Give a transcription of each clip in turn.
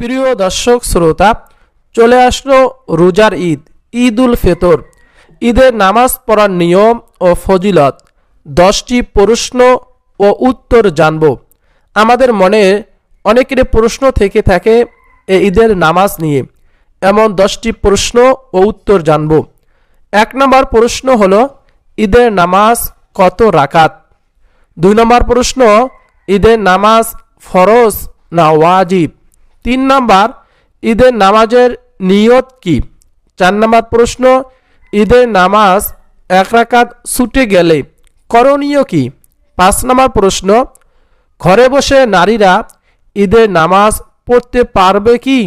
প্রিয় দর্শক শ্রোতা, চলে আসলো রোজার ঈদ ঈদ উল ফেতর। ঈদের নামাজ পড়ার নিয়ম ও ফজিলত, দশটি প্রশ্ন ও উত্তর জানব। আমাদের মনে অনেকের প্রশ্ন থেকে থাকে এই ঈদের নামাজ নিয়ে। এমন দশটি প্রশ্ন ও উত্তর জানব। এক নম্বর প্রশ্ন হলো, ঈদের নামাজ কত রাকাত? দুই নম্বর প্রশ্ন, ঈদের নামাজ ফরজ না ওয়াজিব? তিন নম্বর, ঈদের নামাজের নিয়ত কি? চার নম্বর প্রশ্ন, ঈদের নামাজ এক রাকাত ছুটে গেলে করণীয় কি? পাঁচ নম্বর প্রশ্ন, ঘরে বসে নারীরা ঈদের নামাজ পড়তে পারবে কি?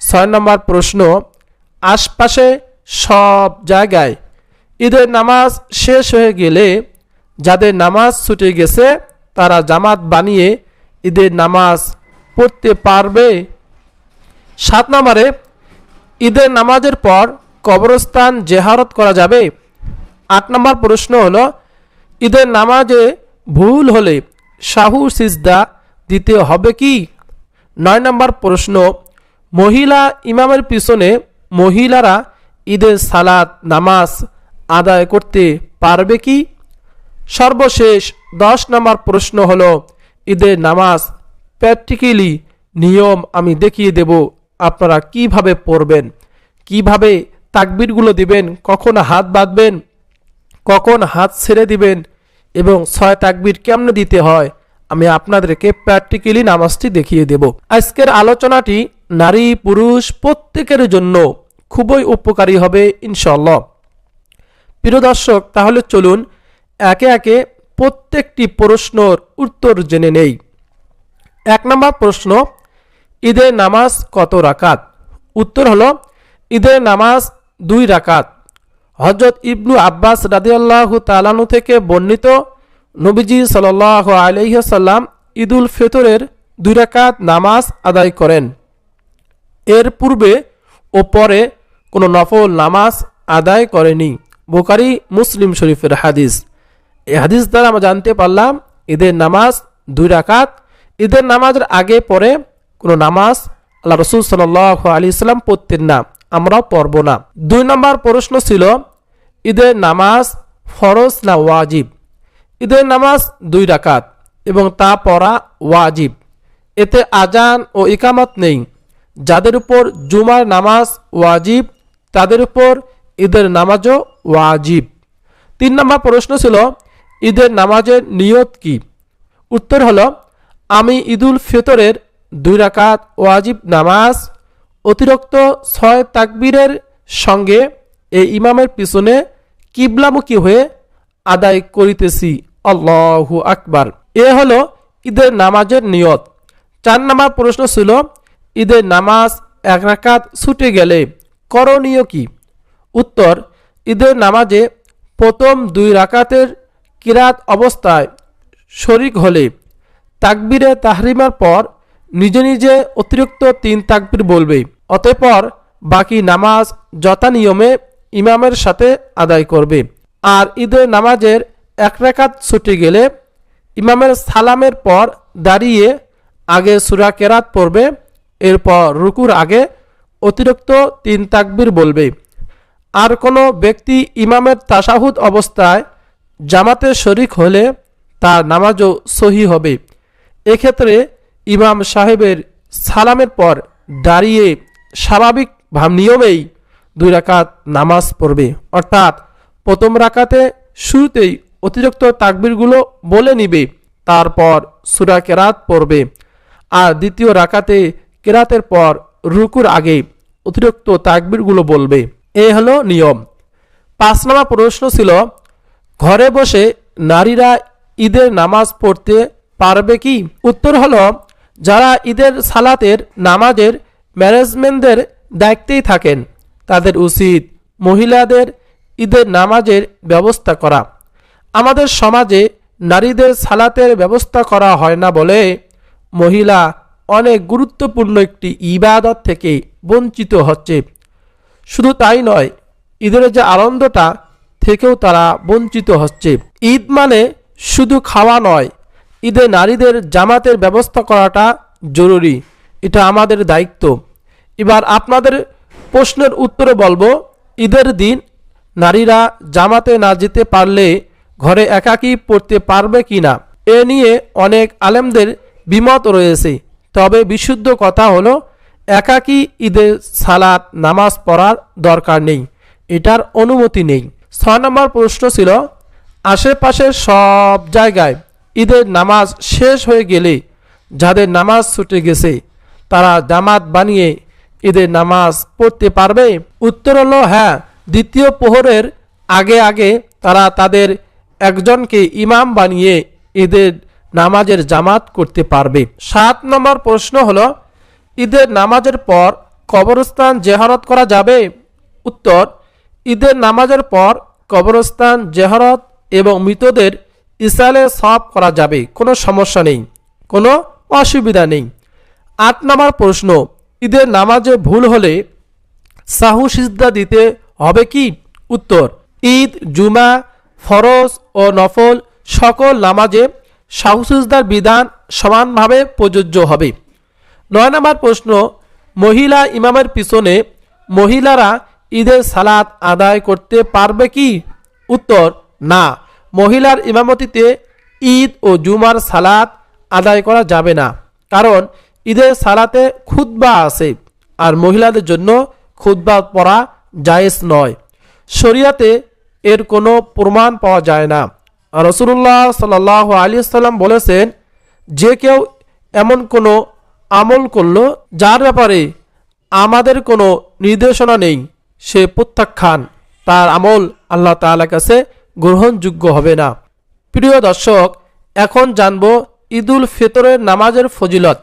ছয় নম্বর প্রশ্ন, আশপাশে সব জায়গায় ঈদের নামাজ শেষ হয়ে গেলে যাদের নামাজ ছুটে গেছে, তারা জামাত বানিয়ে ঈদের নামাজ পড়তে পারবে। সাত নম্বরে, ঈদের নামাজের পর কবরস্থান জেহারত করা যাবে। আট নম্বর প্রশ্ন হলো, ঈদের নামাজে ভুল হলে শাহু সিজদা দিতে হবে কি? নয় নম্বর প্রশ্ন, মহিলা ইমামের পিছনে মহিলারা ঈদের সালাত, নামাজ আদায় করতে পারবে কি? সর্বশেষ দশ নম্বর প্রশ্ন হলো, ঈদের নামাজ প্র্যাকটিক্যালি নিয়ম আমি দেখিয়ে দেব আপনারা কীভাবে পড়বেন, কীভাবে তাকবিরগুলো দিবেন, কখন হাত বাঁধবেন, কখন হাত ছেড়ে দিবেন এবং ছয় তাকবির কেমনে দিতে হয় আমি আপনাদেরকে প্র্যাকটিক্যালি নামাজটি দেখিয়ে দেব। আজকের আলোচনাটি নারী পুরুষ প্রত্যেকের জন্য খুবই উপকারী হবে ইনশাল্লাহ প্রিয় দর্শক, তাহলে চলুন একে একে প্রত্যেকটি প্রশ্নর উত্তর জেনে নেই। এক নম্বর প্রশ্ন, ঈদের নামাজ কত রাকাত? উত্তর হলো, ঈদের নামাজ দুই রাকাত। হজরত ইবনু আব্বাস রাদিয়াল্লাহ তালানু থেকে বর্ণিত নবীজি সাল আলহ্লাম ঈদুল ফিতরের দুই রাকাত নামাজ আদায় করেন। এর পূর্বে ও পরে কোনো নফল নামাজ আদায় করেনি। বোকারি মুসলিম শরীফের হাদিস। এই হাদিস দ্বারা আমরা জানতে পারলাম, ঈদের নামাজ দুই রাকাত ঈদের নামাজের আগে পরে কোনো নামাজ আল্লাহ রসুল সাল আলী ইসলাম পড়তেন না, আমরাও পড়ব না। দুই নম্বর প্রশ্ন ছিল, ঈদের নামাজ ফরজ না ওয়াজিব? ঈদের নামাজ দুই রাকাত এবং তা পড়া ওয়াজিব। এতে আজান ও ইকামত নেই। যাদের উপর জুমার নামাজ ওয়াজিব, তাদের উপর ঈদের নামাজও ওয়াজিব। তিন নম্বর প্রশ্ন ছিল, ঈদের নামাজের নিয়ত কি? উত্তর হলো আমি ঈদুল ফিতরের দুই রাকাত ওয়াজিব নামাজ, অতিরিক্ত ছয় তাকবীরের সঙ্গে এই ইমামের পিছনে কিবলামুখী হয়ে আদায় করিতেছি। আল্লাহু আকবার। এ হলো ঈদের নামাজের নিয়ত। চার নম্বর প্রশ্ন ছিল, ঈদের নামাজ এক রাকাত ছুটে গেলে করণীয় কি? উত্তর, ঈদের নামাজে প্রথম দুই রাকাতের কিরাত অবস্থায় শরিক হলে তাকবিরে তাহরিমার পর নিজে নিজে অতিরিক্ত তিন তাকবির বলবে। অতঃপর বাকি নামাজ যথা নিয়মে ইমামের সাথে আদায় করবে। আর ঈদের নামাজের এক রেখাত ছুটে গেলে ইমামের সালামের পর দাঁড়িয়ে আগে সুরা কেরাত পড়বে, এরপর রুকুর আগে অতিরিক্ত তিন তাকবির বলবে। আর কোনো ব্যক্তি ইমামের তাসাহুদ অবস্থায় জামাতে শরিক হলে তার নামাজও সহি হবে। এক্ষেত্রে ইমাম সাহেবের সালামের পর দাঁড়িয়ে স্বাভাবিক ভাব নিয়মেই দুই রাকাত নামাজ পড়বে। অর্থাৎ প্রথম রাকাতে শুরুতেই অতিরিক্ত তাকবিরগুলো বলে নিবে, তারপর সুরা কেরাত পড়বে। আর দ্বিতীয় রাকাতে কেরাতের পর রুকুর আগে অতিরিক্ত তাকবিরগুলো বলবে। এ হলো নিয়ম। পাঁচ নম্বর প্রশ্ন ছিল, ঘরে বসে নারীরা ঈদের নামাজ পড়তে পারবে কি? উত্তর হলো, যারা ঈদের সালাতের, নামাজের, ম্যানেজমেন্টদের দায়িত্বেই থাকেন, তাদের উচিত মহিলাদের ঈদের নামাজের ব্যবস্থা করা। আমাদের সমাজে নারীদের সালাতের ব্যবস্থা করা হয় না বলে মহিলা অনেক গুরুত্বপূর্ণ একটি ইবাদত থেকে বঞ্চিত হচ্ছে। শুধু তাই নয়, ঈদের যে আনন্দটা থেকেও তারা বঞ্চিত হচ্ছে। ঈদ মানে শুধু খাওয়া নয় ঈদে নারীদের জামাতের ব্যবস্থা করাটা জরুরি। এটা আমাদের দায়িত্ব। এবার আপনাদের প্রশ্নের উত্তরে বলব, ঈদের দিন নারীরা জামাতে না যেতে পারলে ঘরে একাকী পড়তে পারবে কি না এ নিয়ে অনেক আলেমদের বিমত রয়েছে। তবে বিশুদ্ধ কথা হলো, একাকী ঈদের সালাত, নামাজ পড়ার দরকার নেই। এটার অনুমতি নেই। ছয় নম্বর প্রশ্ন ছিল, আশেপাশের সব জায়গায় ঈদের নামাজ শেষ হয়ে গেলে যাদের নামাজ ছুটে গেছে, তারা জামাত বানিয়ে ঈদের নামাজ পড়তে পারবে? উত্তর হলো হ্যাঁ। দ্বিতীয় প্রহরের আগে আগে তারা তাদের একজনকে ইমাম বানিয়ে ঈদের নামাজের জামাত করতে পারবে। সাত নম্বর প্রশ্ন হলো, ঈদের নামাজের পর কবরস্থান জেহারত করা যাবে? উত্তর, ঈদের নামাজের পর কবরস্থান জেহারত এবং মৃতদের ইসালে সব করা যাবে, কোনো সমস্যা নেই, কোনো অসুবিধা নেই। আট নম্বর প্রশ্ন, ঈদের নামাজে ভুল হলে সাহু সিজদা দিতে হবে কি? উত্তর, ঈদ, জুমা, ফরজ ও নফল সকল নামাজে সাহু সিজদার বিধান সমানভাবে প্রযোজ্য হবে। নয় নম্বর প্রশ্ন, মহিলা ইমামের পিছনে মহিলারা ঈদের সালাত আদায় করতে পারবে কি? উত্তর, না। মহিলার ইমামতিতে ঈদ ও জুমার সালাত আদায় করা যাবে না। কারণ ঈদের সালাতে খুতবা আছে আর মহিলাদের জন্য খুতবা পড়া জায়েজ নয়। শরিয়াতে এর কোনো প্রমাণ পাওয়া যায় না। রসুল্লাহ সাল আলী সাল্লাম বলেছেন, যে কেউ এমন কোনো আমল করল যার ব্যাপারে আমাদের কোনো নির্দেশনা নেই, সে প্রত্যাখ্যান। তার আমল আল্লাহ তাআলার কাছে গ্রহণযোগ্য হবে না। প্রিয় দর্শক, এখন জানব ঈদুল ফিতরের নামাজের ফজিলত।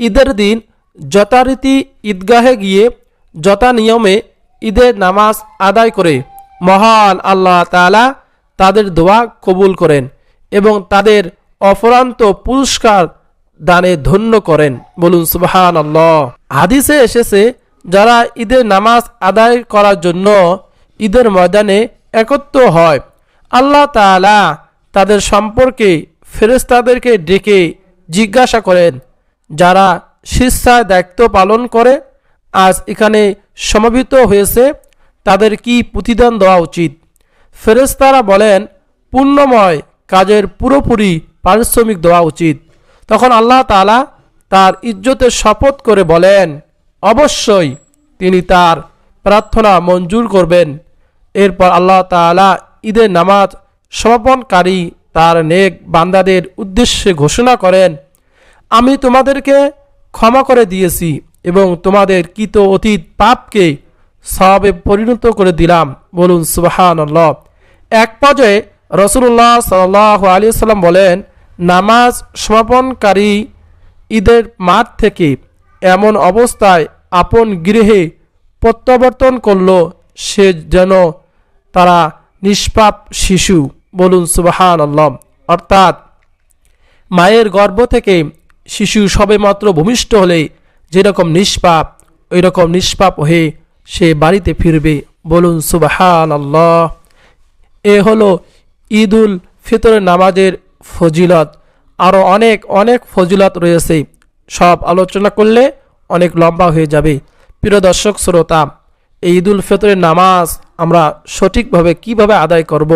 ঈদের দিন যথারীতি ঈদগাহে গিয়ে যথা নিয়মে ঈদের নামাজ আদায় করে মহান আল্লাহ তাআলা তাদের দোয়া কবুল করেন এবং তাদের অফরান্ত পুরস্কার দানে ধন্য করেন। বলুন সুবহান আল্লাহ হাদিসে এসেছে, যারা ঈদের নামাজ আদায় করার জন্য ঈদের ময়দানে একত্র হয় আল্লাহ তাআলা তাদের সম্পর্কে ফেরেশতাদেরকে ডেকে জিজ্ঞাসা করেন, যারা শিষ্যায় দায়িত্ব পালন করে, আজ এখানে সমবেত হয়েছে, তাদের কি প্রতিদান দেওয়া উচিত? ফেরেশতারা বলেন পূর্ণময় কাজের পুরোপুরি পারিশ্রমিক দেওয়া উচিত। তখন আল্লাহ তাআলা তার ইজ্জতের শপথ করে বলেন, অবশ্যই তিনি তার প্রার্থনা মঞ্জুর করবেন। এরপর আল্লাহ তাআলা ঈদের নামাজ সমাপনকারী তার নেক বান্দাদের উদ্দেশ্যে ঘোষণা করেন, আমি তোমাদেরকে ক্ষমা করে দিয়েছি এবং তোমাদের কৃত অতীত পাপকে সবে পরিণত করে দিলাম। বলুন সুবাহান এক পর্যায়ে রসুল্লাহ সাল আলী সাল্লাম বলেন, নামাজ সমাপনকারী ঈদের মাঠ থেকে এমন অবস্থায় আপন গৃহে প্রত্যাবর্তন করল, সে যেন তারা নিষ্পাপ শিশু বলুন সুবাহান আল্লাহ অর্থাৎ মায়ের গর্ভ থেকে শিশু সবেমাত্র ভূমিষ্ঠ হলে যেরকম নিষ্পাপ ওই রকম নিষ্পাপ হয়ে সে বাড়িতে ফিরবে বলুন সুবাহান আল্লাহ এ হলো ঈদুল ফিতরের নামাজের ফজিলত। আরও অনেক অনেক ফজিলত রয়েছে। সব আলোচনা করলে অনেক লম্বা হয়ে যাবে। প্রিয় দর্শক, শ্রোতা এই ঈদুল ফিতরের নামাজ আমরা সঠিকভাবে কীভাবে আদায় করব?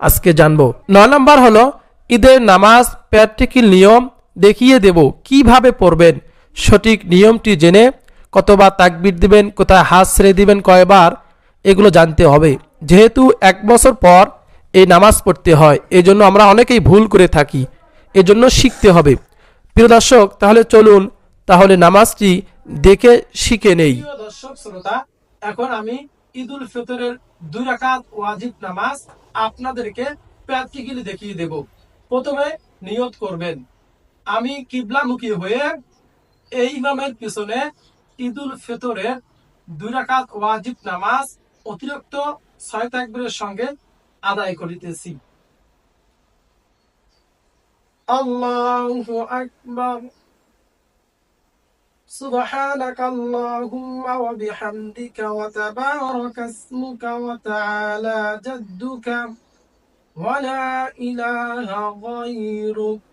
আজকে জানব। নয় নম্বর হলো, ঈদের নামাজ প্র্যাকটিক্যাল নিয়ম দেখিয়ে দেব, কীভাবে পড়বেন? সঠিক নিয়মটি জেনে কতবার তাকবির দিবেন, কোথায় হাত ছেড়ে দিবেন, কয়বার? এগুলো জানতে হবে। যেহেতু এক বছর পর এই নামাজ পড়তে হয় এই জন্য আমরা অনেকেই ভুল করে থাকি। এজন্য শিখতে হবে। প্রিয় দর্শক, তাহলে চলুন, তাহলে নামাজটি দেখে শিখে নেই। দর্শক, শ্রোতা এখন আমি ঈদুল ফিতরের দুই রাকাত ওয়াজিব নামাজ আপনাদেরকে প্র্যাকটিক্যালি দেখিয়ে দেব। প্রথমে নিয়ত করবেন, আমি কিবলামুখী হয়ে এই ইমামের পিছনে ঈদুল ফিতরের দুই রাকাত ওয়াজিব নামাজ অতিরিক্ত ছয় তাকবীরের সঙ্গে আদায় করিতেছি। আল্লাহু আকবার। سبحانك اللهم وبحمدك وتبارك اسمك وتعالى جدك ولا إله غيرك.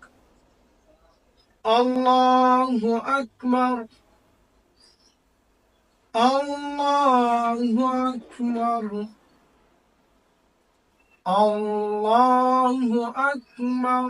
الله أكبر. الله أكبر. الله أكبر.